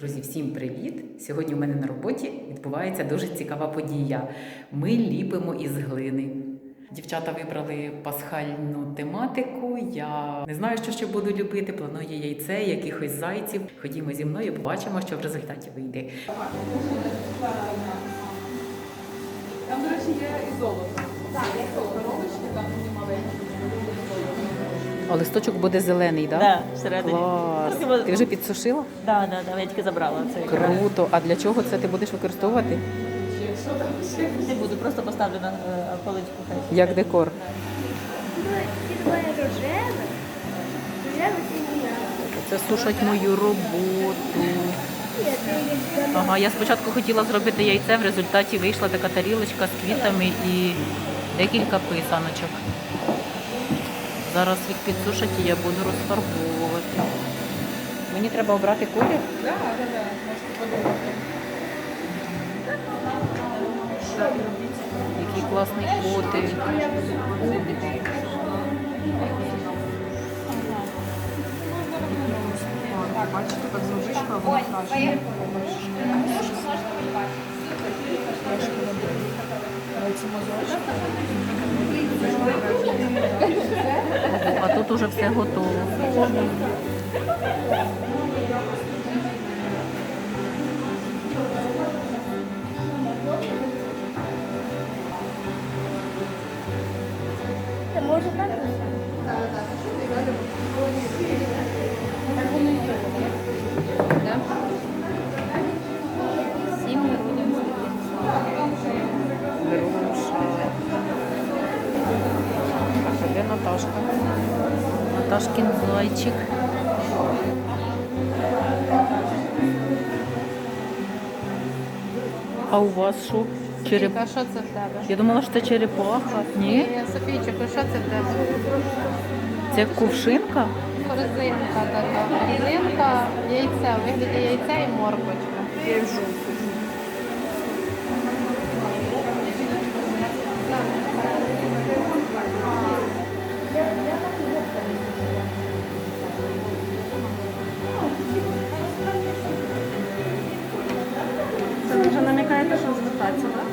Друзі, всім привіт! Сьогодні у мене на роботі відбувається дуже цікава подія. Ми ліпимо із глини. Дівчата вибрали пасхальну тематику. Я не знаю, що ще буду любити. Планую яйце, якихось зайців. Ходімо зі мною, побачимо, що в результаті вийде. Там, до речі, є і золото. Так, є маленькі. А листочок буде зелений, так? Да, всередині. Клас. Трохи Ти вже підсушила? Да, да, да, я тільки забрала це. Круто. А для чого це ти будеш використовувати? Не буду, просто поставлю на е, поличку. хай. Як декор? Рожеве, рожеве це сушать мою роботу. Ага, я спочатку хотіла зробити яйце, в результаті вийшла така тарілочка з квітами і декілька писаночок. Зараз їх підсушать і я буду розфарбовувати. Мені треба обрати колір. Так, так, так. Який класний котик. Бачите, так зробишка, вона краще. А тут уже все готово. Може так? Наташка? Наташкин зайчик. А у вас що? Череп... А що це в тебе? Я думала, що це черепаха. Ні? Софійчик, а що це в тебе? Це кувшинка? Корзинка така. Корзинка, яйце, у вигляді яйця і морквочка. Це ви вже намікаєте, що звертатися, так?